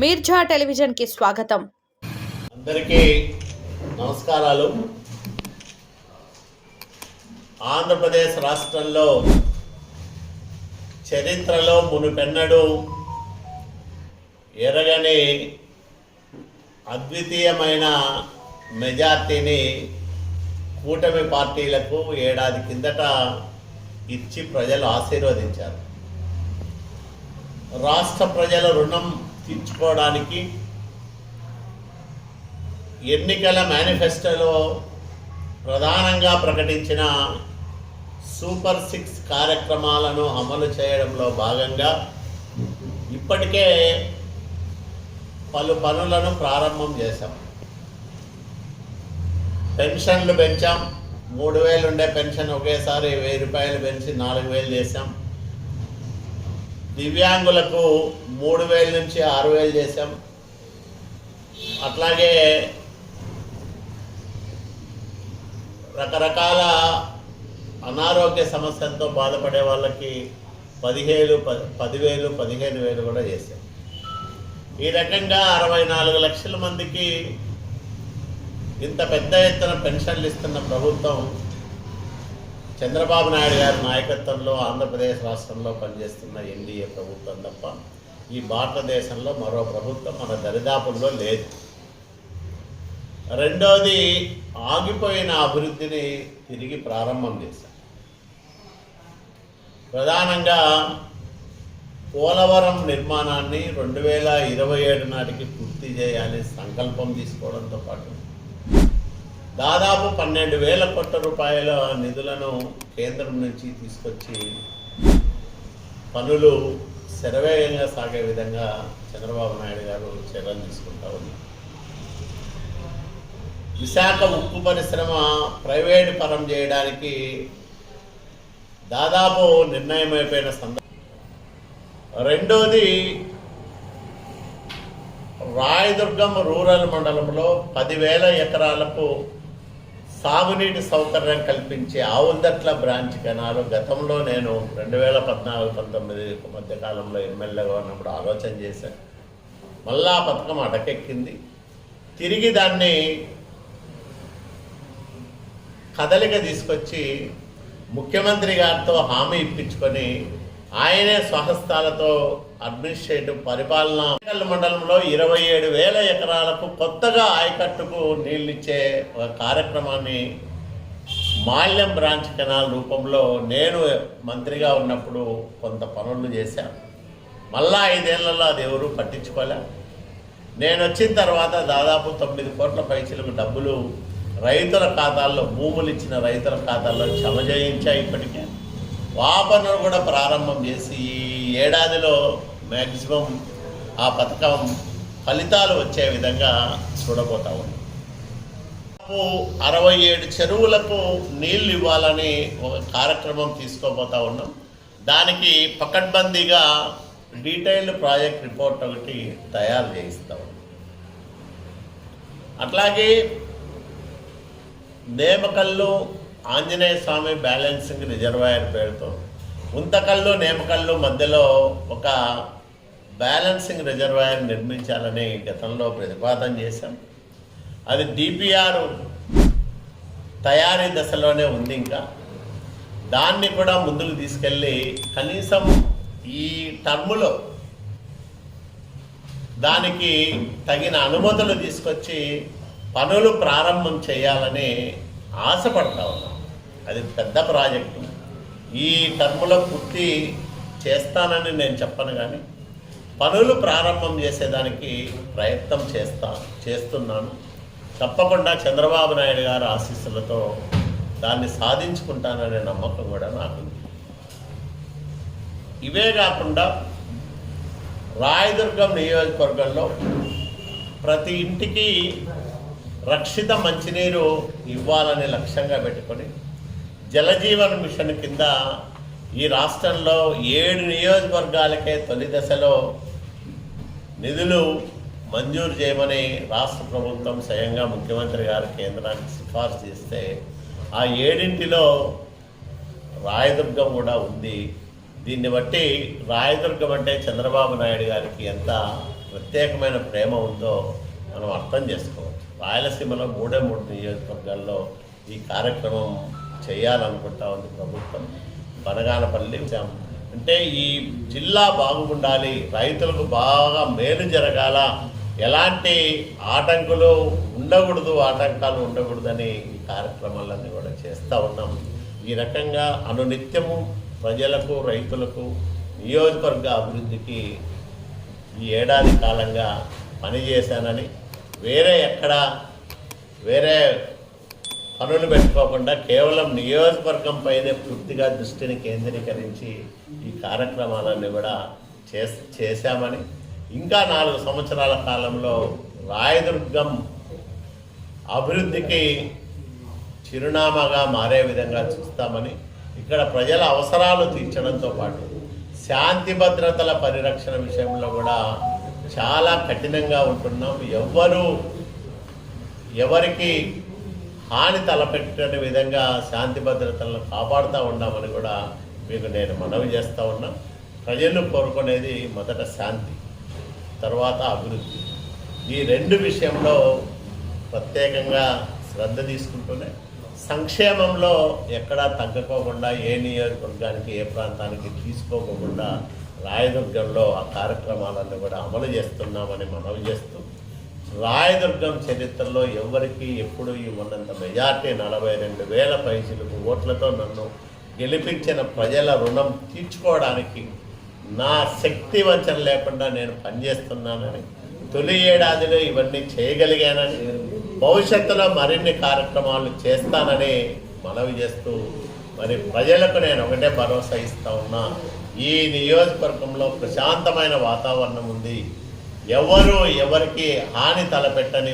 మీర్జా టెలివిజన్కి స్వాగతం. అందరికీ నమస్కారాలు. ఆంధ్రప్రదేశ్ రాష్ట్రంలో చరిత్రలో మునుపెన్నడు ఎరగని అద్వితీయమైన మెజార్టీని కూటమి పార్టీలకు ఏడాది కిందట ఇచ్చి ప్రజలు ఆశీర్వదించారు. రాష్ట్ర ప్రజల రుణం తీర్చుకోవడానికి ఎన్నికల మేనిఫెస్టోలో ప్రధానంగా ప్రకటించిన సూపర్ సిక్స్ కార్యక్రమాలను అమలు చేయడంలో భాగంగా ఇప్పటికే పలు పనులను ప్రారంభం చేశాం. పెన్షన్లు పెంచాం. మూడు వేలు ఉండే పెన్షన్ ఒకేసారి వెయ్యి రూపాయలు పెంచి నాలుగు వేలు చేశాం. దివ్యాంగులకు మూడు వేల నుంచి ఆరు వేలు చేశాం. అట్లాగే రకరకాల అనారోగ్య సమస్యలతో బాధపడే వాళ్ళకి పదిహేను ప- పదివేలు పదిహేను వేలు కూడా చేశాం. ఈ రకంగా అరవై నాలుగు లక్షల మందికి ఇంత పెద్ద ఎత్తున పెన్షన్లు ఇస్తున్న ప్రభుత్వం చంద్రబాబు నాయుడు గారి నాయకత్వంలో ఆంధ్రప్రదేశ్ రాష్ట్రంలో పనిచేస్తున్న ఎన్డీఏ ప్రభుత్వం తప్ప ఈ భారతదేశంలో మరో ప్రభుత్వం మన దరిదాపుల్లో లేదు. రెండవది ఆగిపోయిన అభివృద్ధిని తిరిగి ప్రారంభం చేశారు. ప్రధానంగా పోలవరం నిర్మాణాన్ని రెండు వేల ఇరవై ఏడు నాటికి పూర్తి చేయాలని సంకల్పం తీసుకోవడంతో పాటు దాదాపు పన్నెండు వేల కోట్ల రూపాయల నిధులను కేంద్రం నుంచి తీసుకొచ్చి పనులు శరవేగంగా సాగే విధంగా చంద్రబాబు నాయుడు గారు చర్యలు తీసుకుంటా ఉన్నారు. విశాఖ ఉక్కు పరిశ్రమ ప్రైవేటు పరం చేయడానికి దాదాపు నిర్ణయం అయిపోయిన సందర్భం. రెండోది రాయదుర్గం రూరల్ మండలంలో పదివేల ఎకరాలకు సాగునీటి సౌకర్యం కల్పించే ఆవుందట్ల బ్రాంచ్ కెనాలు గతంలో నేను రెండు వేల పద్నాలుగు పంతొమ్మిది మధ్యకాలంలో ఎమ్మెల్యేగా ఉన్నప్పుడు ఆలోచన చేశాను. మళ్ళా ఆ పథకం అటకెక్కింది. తిరిగి దాన్ని కదలిక తీసుకొచ్చి ముఖ్యమంత్రి గారితో హామీ ఇప్పించుకొని ఆయనే స్వహస్తాలతో అడ్మినిస్ట్రేటివ్ పరిపాలన మండలంలో ఇరవై ఏడు వేల ఎకరాలకు కొత్తగా ఆయకట్టుకు నీళ్ళిచ్చే ఒక కార్యక్రమాన్ని మాల్యం బ్రాంచ్ కెనాల్ రూపంలో నేను మంత్రిగా ఉన్నప్పుడు కొంత పనులు చేశాను. మళ్ళా ఐదేళ్ళలో అది ఎవరు పట్టించుకోలే. నేను వచ్చిన తర్వాత దాదాపు తొమ్మిది కోట్ల పైసలకు డబ్బులు రైతుల ఖాతాల్లో భూములు ఇచ్చిన రైతుల ఖాతాల్లో జమ ఇప్పటికే. ఆ కూడా ప్రారంభం చేసి ఈ ఏడాదిలో మ్యాక్సిమం ఆ పథకం ఫలితాలు వచ్చే విధంగా చూడబోతా ఉన్నాం. అరవై ఏడు చెరువులకు నీళ్ళు ఇవ్వాలని ఒక కార్యక్రమం తీసుకోబోతా ఉన్నాం. దానికి పకడ్బందీగా డీటెయిల్డ్ ప్రాజెక్ట్ రిపోర్ట్ ఒకటి తయారు చేయిస్తాం అట్లాగే నేమకల్లు ఆంజనేయ స్వామి బ్యాలెన్సింగ్ రిజర్వాయర్ పేరుతో ఉంతకల్లు నేమకల్లు మధ్యలో ఒక బ్యాలెన్సింగ్ రిజర్వాయర్ నిర్మించాలని గతంలో ప్రతిపాదన చేశాం. అది డిపిఆర్ తయారీ దశలోనే ఉంది ఇంకా. దాన్ని కూడా ముందుకు తీసుకెళ్ళి కనీసం ఈ టర్ములో దానికి తగిన అనుమతులు తీసుకొచ్చి పనులు ప్రారంభం చేయాలని ఆశపడతా ఉన్నాం. అది పెద్ద ప్రాజెక్టు. ఈ టర్ములో పూర్తి చేస్తానని నేను చెప్పను కానీ పనులు ప్రారంభం చేసేదానికి ప్రయత్నం చేస్తా చేస్తున్నాను. తప్పకుండా చంద్రబాబు నాయుడు గారి ఆశీస్సులతో దాన్ని సాధించుకుంటాననే నమ్మకం కూడా నాకు ఇవే కాకుండా రాయదుర్గం నియోజకవర్గంలో ప్రతి ఇంటికి రక్షిత మంచినీరు ఇవ్వాలని లక్ష్యంగా పెట్టుకొని జలజీవన్ మిషన్ కింద ఈ రాష్ట్రంలో ఏడు నియోజకవర్గాలకే తొలి దశలో నిధులు మంజూరు చేయమని రాష్ట్ర ప్రభుత్వం స్వయంగా ముఖ్యమంత్రి గారు కేంద్రానికి సిఫార్సు చేస్తే ఆ ఏడింటిలో రాయదుర్గం కూడా ఉంది. దీన్ని బట్టి రాయదుర్గం అంటే చంద్రబాబు నాయుడు గారికి ఎంత ప్రత్యేకమైన ప్రేమ ఉందో మనం అర్థం చేసుకోవచ్చు. రాయలసీమలో మూడే మూడు నియోజకవర్గాల్లో ఈ కార్యక్రమం చేయాలనుకుంటా ఉంది ప్రభుత్వం. బనగానపల్లి అంటే ఈ జిల్లా బాగుండాలి రైతులకు బాగా మేలు జరగాల ఎలాంటి ఆటంకులు ఉండకూడదు ఆటంకాలు ఉండకూడదని ఈ కార్యక్రమాలన్నీ కూడా చేస్తూ ఉన్నాం. ఈ రకంగా అనునిత్యము ప్రజలకు రైతులకు నియోజకవర్గ అభివృద్ధికి ఈ ఏడాది కాలంగా పనిచేశానని వేరే ఎక్కడ వేరే పనులు పెట్టుకోకుండా కేవలం నియోజకవర్గంపైనే పూర్తిగా దృష్టిని కేంద్రీకరించి ఈ కార్యక్రమాలన్నీ కూడా చేస్ చేశామని ఇంకా నాలుగు సంవత్సరాల కాలంలో రాయదుర్గం అభివృద్ధికి చిరునామాగా మారే విధంగా చూస్తామని ఇక్కడ ప్రజల అవసరాలు తీర్చడంతో పాటు శాంతి భద్రతల పరిరక్షణ విషయంలో కూడా చాలా కఠినంగా ఉంటున్నాం. ఎవ్వరూ ఎవరికి హాని తలపెట్టని విధంగా శాంతి భద్రతలను కాపాడుతూ ఉన్నామని కూడా మీకు నేను మనవి చేస్తూ ఉన్నా. ప్రజలు కోరుకునేది మొదట శాంతి తర్వాత అభివృద్ధి. ఈ రెండు విషయంలో ప్రత్యేకంగా శ్రద్ధ తీసుకుంటూనే సంక్షేమంలో ఎక్కడా తగ్గకోకుండా ఏ నియోజకవర్గానికి ఏ ప్రాంతానికి తీసుకోకుండా రాయదుర్గంలో ఆ కార్యక్రమాలను కూడా అమలు చేస్తున్నామని మనవి చేస్తూ రాయదుర్గం చరిత్రలో ఎవరికి ఎప్పుడు ఉన్నంత మెజార్టీ నలభై రెండు వేల పైసలకు ఓట్లతో నన్ను గెలిపించిన ప్రజల రుణం తీర్చుకోవడానికి నా శక్తి వంచన లేకుండా నేను పనిచేస్తున్నానని తొలి ఏడాదిలో ఇవన్నీ చేయగలిగానని భవిష్యత్తులో మరిన్ని కార్యక్రమాలు చేస్తానని మనవి చేస్తూ మరి ప్రజలకు నేను ఒకటే భరోసా ఇస్తా ఉన్నా. ఈ నియోజకవర్గంలో ప్రశాంతమైన వాతావరణం ఉంది. ఎవరు ఎవరికి హాని తలపెట్టని